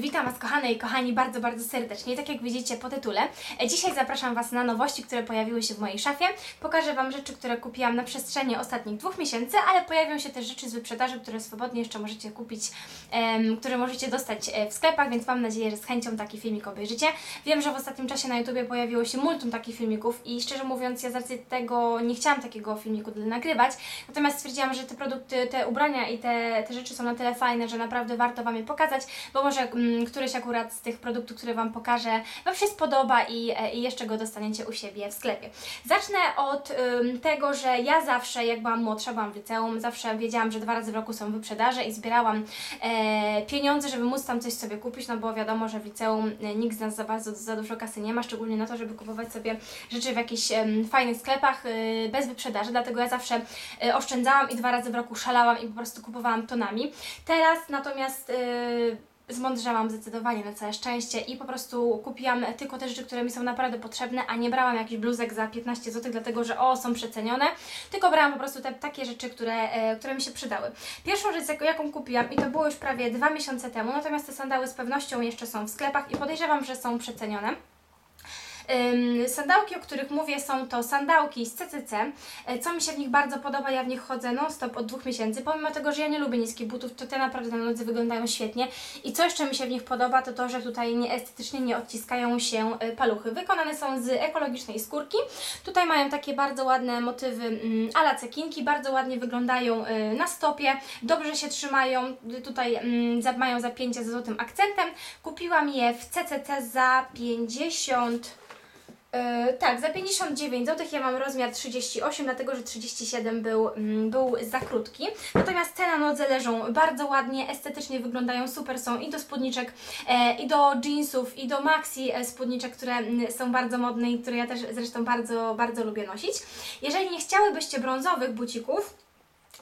Witam Was kochane i kochani bardzo, bardzo serdecznie. Tak jak widzicie po tytule, e, dzisiaj zapraszam Was na nowości, które pojawiły się w mojej szafie. Pokażę Wam rzeczy, które kupiłam na przestrzeni ostatnich dwóch miesięcy, ale pojawią się też rzeczy z wyprzedaży, które swobodnie jeszcze możecie kupić, em, które możecie dostać e, w sklepach, więc mam nadzieję, że z chęcią taki filmik obejrzycie. Wiem, że w ostatnim czasie na YouTubie pojawiło się multum takich filmików i szczerze mówiąc, ja z racji tego nie chciałam takiego filmiku nagrywać, natomiast stwierdziłam, że te produkty, te ubrania i te, te rzeczy są na tyle fajne, że naprawdę warto Wam je pokazać, bo może mm, któryś akurat z tych produktów, które Wam pokażę, Wam się spodoba i, e, i jeszcze go dostaniecie u siebie w sklepie. Zacznę od ym, tego, że ja zawsze, jak byłam młodsza, byłam w liceum, zawsze wiedziałam, że dwa razy w roku są wyprzedaże i zbierałam e, pieniądze, żeby móc tam coś sobie kupić, no bo wiadomo, że w liceum e, nikt z nas za bardzo, za dużo kasy nie ma, szczególnie na to, żeby kupować sobie rzeczy w jakichś em, fajnych sklepach e, bez wyprzedaży, dlatego ja zawsze e, oszczędzałam i dwa razy w roku szalałam i po prostu kupowałam tonami. Teraz natomiast e, zmądrzałam zdecydowanie na całe szczęście i po prostu kupiłam tylko te rzeczy, które mi są naprawdę potrzebne, a nie brałam jakichś bluzek za 15 zł, dlatego że o, są przecenione, tylko brałam po prostu te takie rzeczy, które, e, które mi się przydały. Pierwszą rzecz, jaką- kupiłam i to było już prawie dwa miesiące temu, natomiast te sandały z pewnością jeszcze są w sklepach i podejrzewam, że są przecenione. Sandałki, o których mówię, są to sandałki z CCC. E, Co mi się w nich bardzo podoba, ja w nich chodzę non-stop od dwóch miesięcy. Pomimo tego, że ja nie lubię niskich butów, to te naprawdę na nodze wyglądają świetnie. I co jeszcze mi się w nich podoba, to to, że tutaj nie, estetycznie nie odciskają się e, paluchy. Wykonane są z ekologicznej skórki. Tutaj mają takie bardzo ładne motywy mm, ala cekinki, bardzo ładnie wyglądają e, na stopie, dobrze się trzymają. Tutaj mm, mają zapięcie ze złotym akcentem. Kupiłam je w CCC za 50 Yy, tak, za 59 zł ja mam rozmiar 38, dlatego że 37 był, mm, był za krótki. Natomiast te na nodze leżą bardzo ładnie, estetycznie wyglądają super, są i do spódniczek, e, i do jeansów, i do maxi e, spódniczek, które mm, są bardzo modne i które ja też zresztą bardzo, bardzo lubię nosić. Jeżeli nie chciałybyście brązowych bucików,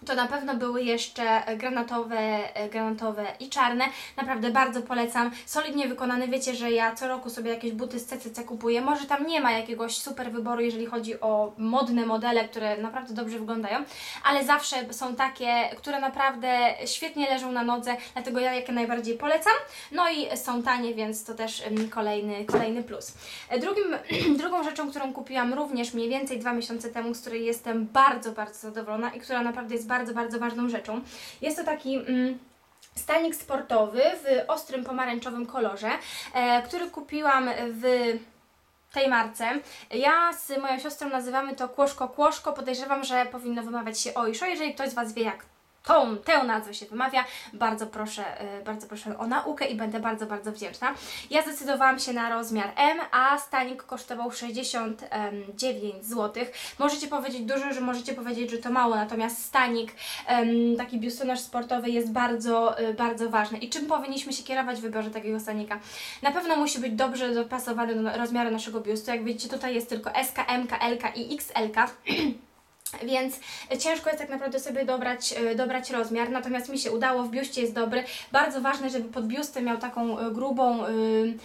to na pewno były jeszcze granatowe, e, granatowe i czarne. Naprawdę bardzo polecam. Solidnie wykonane. Wiecie, że ja co roku sobie jakieś buty z CCC kupuję. Może tam nie ma jakiegoś super wyboru, jeżeli chodzi o modne modele, które naprawdę dobrze wyglądają, ale zawsze są takie, które naprawdę świetnie leżą na nodze, dlatego ja jak najbardziej polecam. No i są tanie, więc to też kolejny, kolejny plus. E, Drugim, drugą rzeczą, którą kupiłam również mniej więcej dwa miesiące temu, z której jestem bardzo, bardzo zadowolona i która naprawdę jest bardzo, bardzo ważną rzeczą, jest to taki. Mm, Stanik sportowy w ostrym pomarańczowym kolorze, e, który kupiłam w tej marce. Ja z moją siostrą nazywamy to kłoszko kłoszko. Podejrzewam, że powinno wymawiać się oiszo. Jeżeli ktoś z Was wie, jak tą, tę nazwę się wymawia, bardzo proszę, e, bardzo proszę o naukę i będę bardzo, bardzo wdzięczna. Ja zdecydowałam się na rozmiar M, a stanik kosztował 69 zł. Możecie powiedzieć dużo, że możecie powiedzieć, że to mało, natomiast stanik, taki biustonosz sportowy jest bardzo, e, bardzo ważny. I czym powinniśmy się kierować w wyborze takiego stanika? Na pewno musi być dobrze dopasowany do rozmiaru naszego biustu. Jak widzicie, tutaj jest tylko SK, MK, LK i XL. Więc ciężko jest tak naprawdę sobie dobrać, e, dobrać rozmiar, natomiast mi się udało, w biuście jest dobry. Bardzo ważne, żeby pod biustem miał taką e, grubą, m-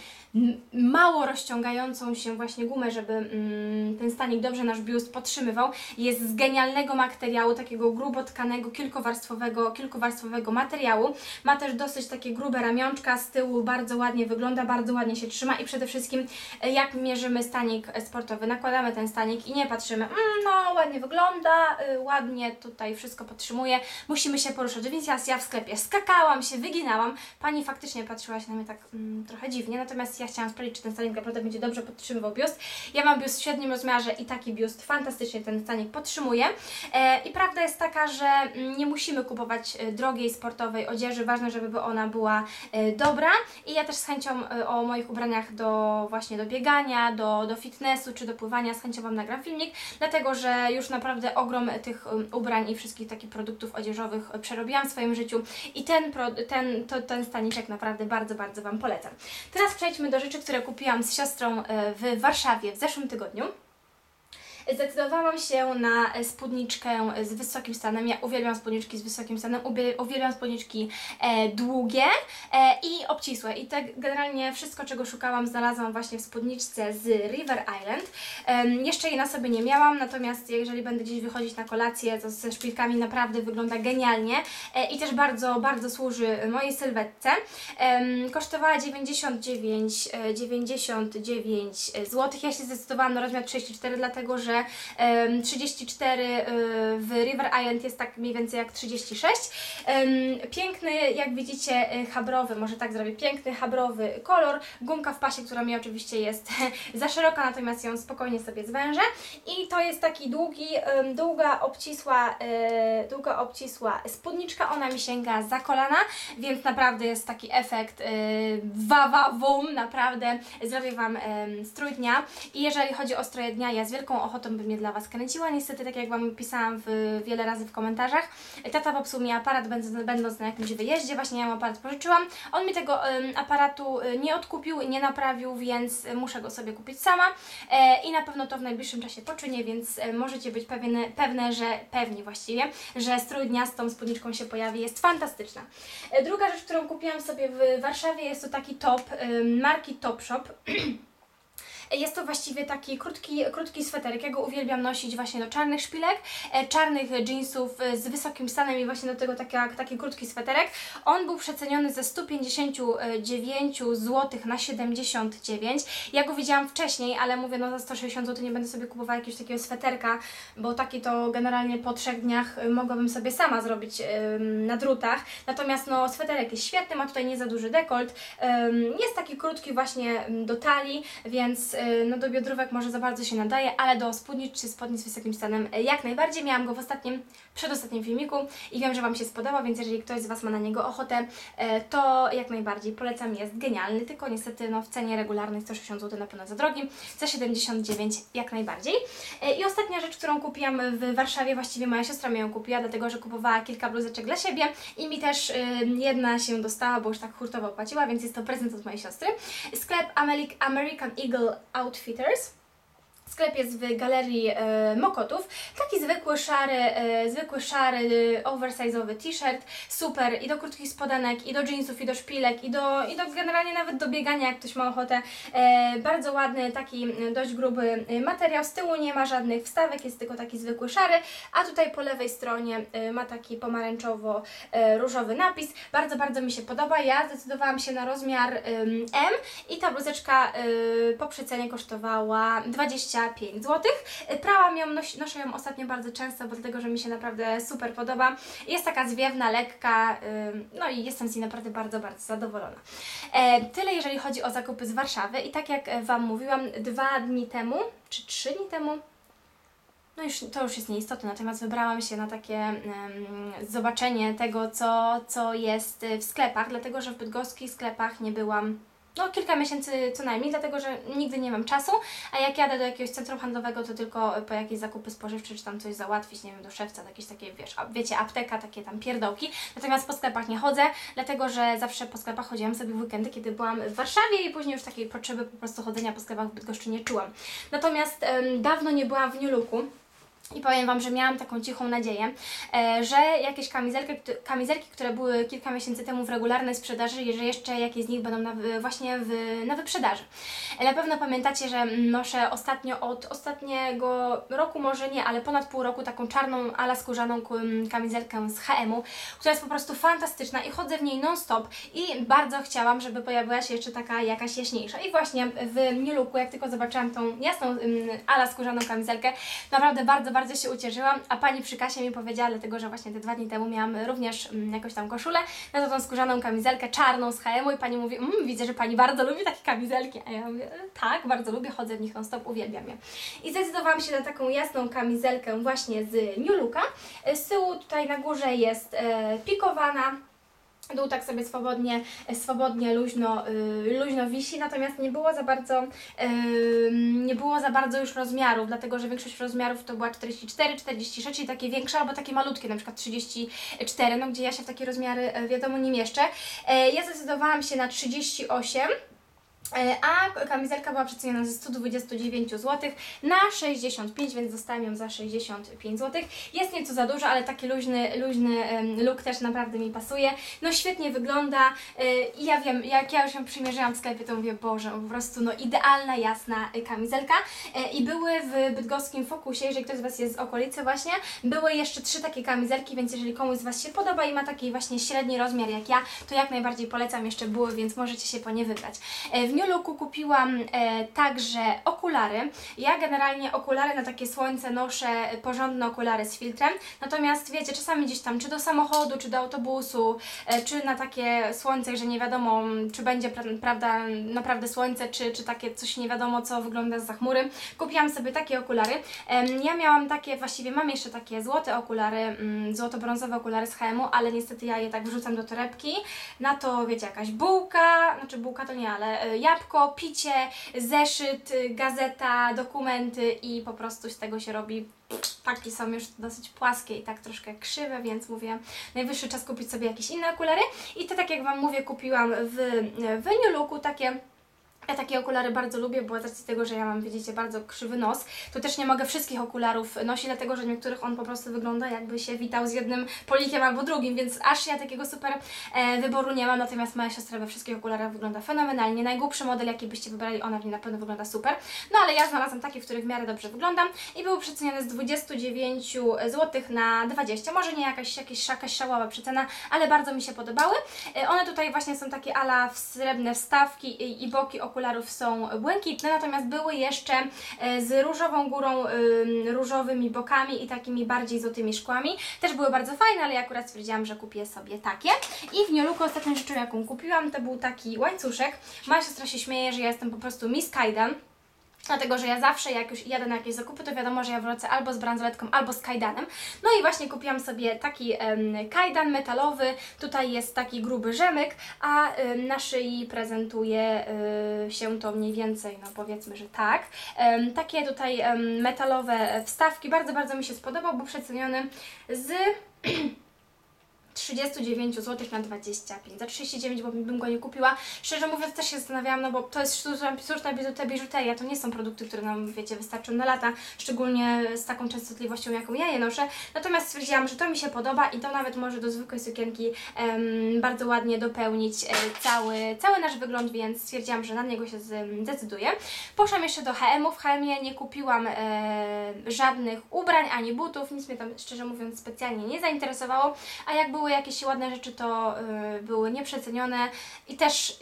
mało rozciągającą się właśnie gumę, żeby mm, ten stanik dobrze nasz biust podtrzymywał. Jest z genialnego materiału, takiego grubo tkanego, kilkuwarstwowego, kilkuwarstwowego materiału. Ma też dosyć takie grube ramionczka z tyłu, bardzo ładnie wygląda, bardzo ładnie się trzyma i przede wszystkim e, jak mierzymy stanik sportowy, nakładamy ten stanik i nie patrzymy, mm, no ładnie wygląda, y, ładnie tutaj wszystko podtrzymuje, musimy się poruszać, więc ja, ja w sklepie skakałam się, wyginałam, pani faktycznie patrzyła się na mnie tak mm, trochę dziwnie, natomiast ja chciałam sprawdzić, czy ten stanik naprawdę będzie dobrze podtrzymywał biust. Ja mam biust w średnim rozmiarze i taki biust fantastycznie ten stanik podtrzymuje. E, I prawda jest taka, że mm, nie musimy kupować e, drogiej sportowej odzieży, ważne, żeby ona była e, dobra. I ja też z chęcią o moich ubraniach do właśnie do biegania, do, do fitnessu czy do pływania z chęcią Wam nagram filmik, dlatego że już naprawdę ogrom tych um, ubrań i wszystkich takich produktów odzieżowych przerobiłam w swoim życiu i ten, ten, to, ten staniczek naprawdę bardzo, bardzo Wam polecam. Teraz przejdźmy do rzeczy, które kupiłam z siostrą e, w Warszawie w zeszłym tygodniu. Zdecydowałam się na e, spódniczkę z wysokim stanem. Ja uwielbiam spódniczki z wysokim stanem, uwielbiam spódniczki e, długie e, i obcisłe. I tak generalnie wszystko, czego szukałam, znalazłam właśnie w spódniczce z River Island. Em, jeszcze jej na sobie nie miałam, natomiast jeżeli będę gdzieś wychodzić na kolację, to ze szpilkami naprawdę wygląda genialnie e, i też bardzo, bardzo służy mojej sylwetce. Em, kosztowała 99, e, 99 zł. Ja się zdecydowałam na rozmiar 34, dlatego że em, 34 e, w River Island jest tak mniej więcej jak 36. Em, piękny, jak widzicie, e, habrowy, może tak zrobię, piękny habrowy kolor. Gumka w pasie, która mi oczywiście jest za szeroka, natomiast ją spokojnie sobie zwężę. I to jest taki długi, długa, obcisła, e, długa, obcisła spódniczka. Ona mi sięga za kolana, więc naprawdę jest taki efekt wawa wum, naprawdę zrobię Wam strój dnia. I jeżeli chodzi o stroje dnia, ja z wielką ochotą bym je dla Was kręciła. Niestety, tak jak Wam pisałam w, wiele razy w komentarzach, tata popsuł mi aparat będąc, na jakimś wyjeździe, właśnie ja mu aparat pożyczyłam. On mi tego aparatu e, nie odkupił i nie naprawił, więc muszę go sobie kupić sama e, i na pewno to w najbliższym czasie poczynię, więc e, możecie być pewne, pewne, że pewni właściwie, że strój dnia z tą spódniczką się pojawi, jest fantastyczna. Druga rzecz, którą kupiłam sobie w Warszawie jest to taki top marki Topshop. Jest to właściwie taki krótki, krótki sweterek. Ja go uwielbiam nosić właśnie do czarnych szpilek, e, czarnych jeansów e, z wysokim stanem i właśnie do tego taki, taki krótki sweterek. On był przeceniony ze 159 zł na 79. Ja go widziałam wcześniej, ale mówię, no za 160 zł nie będę sobie kupowała jakiegoś takiego sweterka, bo taki to generalnie po trzech dniach e, mogłabym sobie sama zrobić na drutach. Natomiast no sweterek jest świetny, ma tutaj nie za duży dekolt. Jest taki krótki właśnie mm, do talii, więc no do biodrówek może za bardzo się nadaje, ale do spódnic czy spodnic z wysokim stanem y, jak najbardziej. Miałam go w ostatnim, przedostatnim filmiku i wiem, że Wam się spodoba, więc jeżeli ktoś z Was ma na niego ochotę, y, to jak najbardziej polecam, jest genialny, tylko niestety no, w cenie regularnej 160 zł na pewno za drogi, za 79 jak najbardziej. Y, I ostatnia rzecz, którą kupiłam w Warszawie, właściwie moja siostra mi ją kupiła, dlatego że kupowała kilka bluzeczek dla siebie i mi też y, jedna się dostała, bo już tak hurtowo płaciła, więc jest to prezent od mojej siostry. Sklep Ameri- American Eagle Outfitters. Sklep jest w galerii e, Mokotów. Taki zwykły szary, e, zwykły szary, e, oversize'owy t-shirt. Super i do krótkich spodenek, i do jeansów, i do szpilek, i do, i do generalnie nawet do biegania, jak ktoś ma ochotę. E, bardzo ładny, taki e, dość gruby e, materiał. Z tyłu nie ma żadnych wstawek, jest tylko taki zwykły szary, a tutaj po lewej stronie e, ma taki pomarańczowo-różowy napis. Bardzo, bardzo mi się podoba. Ja zdecydowałam się na rozmiar em, M i ta bluzeczka y, po przecenie kosztowała 25 zł. Prałam ją, nosi, noszę ją ostatnio bardzo często, bo dlatego, że mi się naprawdę super podoba. Jest taka zwiewna, lekka, no i jestem z niej naprawdę bardzo, bardzo zadowolona. E, tyle jeżeli chodzi o zakupy z Warszawy i tak jak e, Wam mówiłam dwa dni temu, czy trzy dni temu, no już, to już jest nieistotne, natomiast wybrałam się na takie em, zobaczenie tego, co, co jest w sklepach, dlatego że w bydgoskich sklepach nie byłam no kilka miesięcy co najmniej, dlatego że nigdy nie mam czasu, a jak jadę do jakiegoś centrum handlowego, to tylko po jakieś zakupy spożywcze, czy tam coś załatwić, nie wiem, do szewca, jakieś takie, wiesz, wiecie, apteka, takie tam pierdołki, natomiast po sklepach nie chodzę, dlatego że zawsze po sklepach chodziłam sobie w weekendy, kiedy byłam w Warszawie i później już takiej potrzeby po prostu chodzenia po sklepach w Bydgoszczy nie czułam. Natomiast dawno nie byłam w New Looku, i powiem Wam, że miałam taką cichą nadzieję, e, że jakieś kamizelki, kamizelki, które były kilka miesięcy temu w regularnej sprzedaży, że jeszcze jakieś z nich będą na, właśnie w, na wyprzedaży. E, Na pewno pamiętacie, że noszę ostatnio od ostatniego roku, może nie, ale ponad pół roku taką czarną, ala skórzaną kamizelkę z H&M-u, która jest po prostu fantastyczna i chodzę w niej non-stop i bardzo chciałam, żeby pojawiła się jeszcze taka jakaś jaśniejsza. I właśnie w New Looku, jak tylko zobaczyłam tą jasną ala skórzaną kamizelkę, naprawdę bardzo, bardzo się ucieszyłam, a pani przy kasie mi powiedziała, dlatego że właśnie te dwa dni temu miałam również mm, jakąś tam koszulę, na to tą skórzaną kamizelkę czarną z H&M-u i pani mówi, mmm, widzę, że pani bardzo lubi takie kamizelki, a ja mówię, "E, tak, bardzo lubię, chodzę w nich non stop, uwielbiam je. I zdecydowałam się na taką jasną kamizelkę właśnie z New Looka. E, Z tyłu tutaj na górze jest e, pikowana, Dół tak sobie swobodnie, swobodnie luźno, y, luźno wisi, natomiast nie było za bardzo ym, nie było za bardzo już rozmiarów, dlatego że większość rozmiarów to była 44, 46, czyli takie większe albo takie malutkie, na przykład 34, no gdzie ja się w takie rozmiary e, wiadomo nie mieszczę. E, ja zdecydowałam się na 38 E, A kamizelka była przeceniona ze 129 zł na 65, więc dostałam ją za 65 zł. Jest nieco za dużo, ale taki luźny, luźny look też naprawdę mi pasuje. No świetnie wygląda e, i ja wiem, jak ja już ją przymierzyłam w sklepie, to mówię, Boże, po prostu no idealna, jasna e, kamizelka. E, I były w bydgoskim Fokusie, jeżeli ktoś z Was jest z okolicy właśnie, były jeszcze trzy takie kamizelki, więc jeżeli komuś z Was się podoba i ma taki właśnie średni rozmiar jak ja, to jak najbardziej polecam, jeszcze były, więc możecie się po nie wybrać. E, W Looku kupiłam e, także okulary. Ja generalnie okulary na takie słońce noszę e, porządne okulary z filtrem, natomiast wiecie, czasami gdzieś tam, czy do samochodu, czy do autobusu, e, czy na takie słońce, że nie wiadomo, czy będzie pra- prawda, naprawdę słońce, czy, czy takie coś nie wiadomo, co wygląda za chmury. Kupiłam sobie takie okulary. Em, Ja miałam takie, właściwie mam jeszcze takie złote okulary, mm, złoto-brązowe okulary z HM-u, ale niestety ja je tak wrzucam do torebki. Na to, wiecie, jakaś bułka, znaczy bułka to nie, ale e, jabłko, picie, zeszyt, gazeta, dokumenty i po prostu z tego się robi Paki są już dosyć płaskie i tak troszkę krzywe, więc mówię, najwyższy czas kupić sobie jakieś inne okulary. I te, tak jak Wam mówię, kupiłam w, New Looku takie ja takie okulary bardzo lubię, bo z racji tego, że ja mam, widzicie, bardzo krzywy nos, to też nie mogę wszystkich okularów nosić, dlatego że niektórych on po prostu wygląda jakby się witał z jednym polikiem albo drugim, więc aż ja takiego super e, wyboru nie mam, natomiast moja siostra we wszystkich okularach wygląda fenomenalnie. Najgłupszy model, jaki byście wybrali, ona w nim na pewno wygląda super. No ale ja znalazłam taki, w których w miarę dobrze wyglądam i były przecenione z 29 zł na 20. Może nie jakaś, jakaś, jakaś przecena, ale bardzo mi się podobały. E, One tutaj właśnie są takie ala srebrne wstawki i, i boki okularów są błękitne, natomiast były jeszcze e, z różową górą, ym, różowymi bokami i takimi bardziej złotymi szkłami. Też były bardzo fajne, ale ja akurat stwierdziłam, że kupię sobie takie. I w Nioluku ostatnią rzeczą, jaką kupiłam, to był taki łańcuszek. Moja siostra się śmieje, że ja jestem po prostu Miss Kaidan. Dlatego, że ja zawsze jak już jadę na jakieś zakupy, to wiadomo, że ja wrócę albo z bransoletką, albo z kajdanem. No i właśnie kupiłam sobie taki em, kajdan metalowy, tutaj jest taki gruby rzemyk, a em, na szyi prezentuje y, się to mniej więcej, no powiedzmy, że tak. Takie tutaj metalowe wstawki, bardzo, bardzo mi się spodobał, był przeceniony z 39 zł na 25. Za 39, bo bym go nie kupiła. Szczerze mówiąc, też się zastanawiałam, no bo to jest sztuczna, sztuczna biżute- biżuteria, to nie są produkty, które nam, wiecie, wystarczą na lata, szczególnie z taką częstotliwością, jaką ja je noszę. Natomiast stwierdziłam, że to mi się podoba i to nawet może do zwykłej sukienki em, bardzo ładnie dopełnić e, cały, cały nasz wygląd, więc stwierdziłam, że na niego się zdecyduję. Poszłam jeszcze do H&M-u. W H&M-ie nie kupiłam e, żadnych ubrań ani butów, nic mnie tam, szczerze mówiąc, specjalnie nie zainteresowało, a jak były jakieś ładne rzeczy, to y, były nieprzecenione i też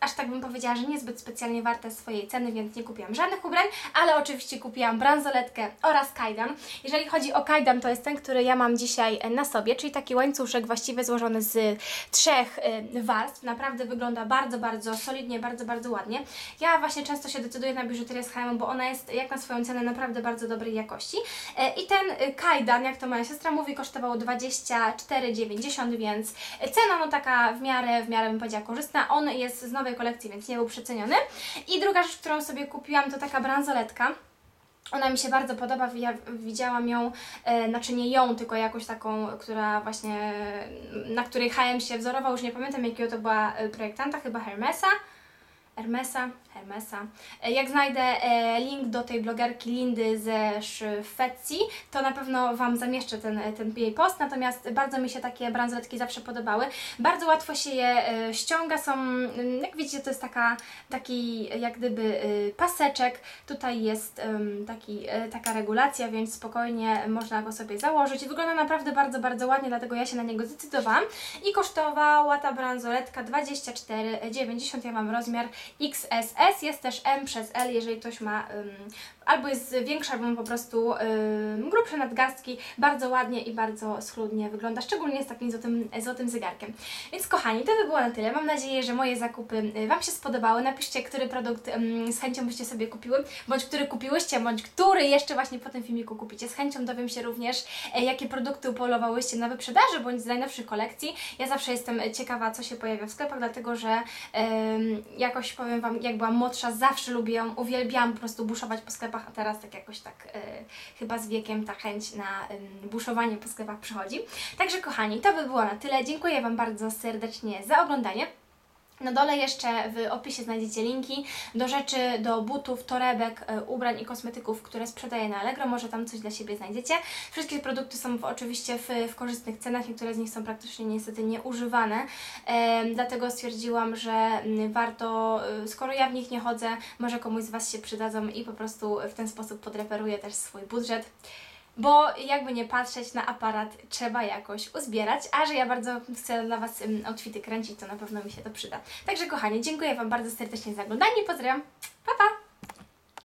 aż tak bym powiedziała, że niezbyt specjalnie warte swojej ceny, więc nie kupiłam żadnych ubrań, ale oczywiście kupiłam bransoletkę oraz kajdan. Jeżeli chodzi o kajdan, to jest ten, który ja mam dzisiaj e, na sobie, czyli taki łańcuszek właściwie złożony z trzech y, warstw. Naprawdę wygląda bardzo, bardzo solidnie, bardzo, bardzo ładnie. Ja właśnie często się decyduję na biżuterię z H&M, bo ona jest jak na swoją cenę naprawdę bardzo dobrej jakości. E, I ten kajdan, jak to moja siostra mówi, kosztował 24,90, więc cena no taka w miarę, w miarę bym powiedziała korzystna. On jest z nowej kolekcji, więc nie był przeceniony. I druga rzecz, którą sobie kupiłam, to taka bransoletka. Ona mi się bardzo podoba, ja widziałam ją, e, znaczy nie ją, tylko jakąś taką, która właśnie, na której H&M się wzorował, już nie pamiętam jakiego to była e, projektanta, chyba Hermesa. Hermesa, Hermesa. E, Jak znajdę e, link do tej blogerki Lindy ze Szwecji, to na pewno Wam zamieszczę ten, ten jej post, natomiast bardzo mi się takie bransoletki zawsze podobały. Bardzo łatwo się je e, ściąga, są, mm, jak widzicie, to jest taka, taki jak gdyby e, paseczek, tutaj jest taki, e, taka regulacja, więc spokojnie można go sobie założyć. Wygląda naprawdę bardzo, bardzo ładnie, dlatego ja się na niego zdecydowałam i kosztowała ta bransoletka 24,90, ja mam rozmiar XSS, jest też M przez L, jeżeli ktoś ma albo jest większa, albo ma po prostu ym, grubsze nadgarstki, bardzo ładnie i bardzo schludnie wygląda, szczególnie z takim złotym, złotym zegarkiem. Więc kochani, to by było na tyle. Mam nadzieję, że moje zakupy y, Wam się spodobały. Napiszcie, który produkt ym, z chęcią byście sobie kupiły, bądź który kupiłyście, bądź który jeszcze właśnie po tym filmiku kupicie. Z chęcią dowiem się również, e, jakie produkty upolowałyście na wyprzedaży, bądź z najnowszych kolekcji. Ja zawsze jestem ciekawa, co się pojawia w sklepach, dlatego że em, jakoś powiem Wam, jak byłam młodsza, zawsze lubiłam, uwielbiałam po prostu buszować po sklepach, a teraz tak jakoś tak e, chyba z wiekiem ta chęć na buszowanie po sklepach przychodzi. Także kochani, to by było na tyle. Dziękuję Wam bardzo serdecznie za oglądanie. Na dole jeszcze w opisie znajdziecie linki do rzeczy, do butów, torebek, e, ubrań i kosmetyków, które sprzedaję na Allegro. Może tam coś dla siebie znajdziecie. Wszystkie produkty są w, oczywiście w, w korzystnych cenach, niektóre z nich są praktycznie niestety nieużywane. E, dlatego stwierdziłam, że mm, warto, e, skoro ja w nich nie chodzę, może komuś z Was się przydadzą i po prostu w ten sposób podreperuję też swój budżet. Bo jakby nie patrzeć na aparat, trzeba jakoś uzbierać, a że ja bardzo chcę dla Was outfity kręcić, to na pewno mi się to przyda. Także kochani, dziękuję Wam bardzo serdecznie za oglądanie, pozdrawiam, pa pa!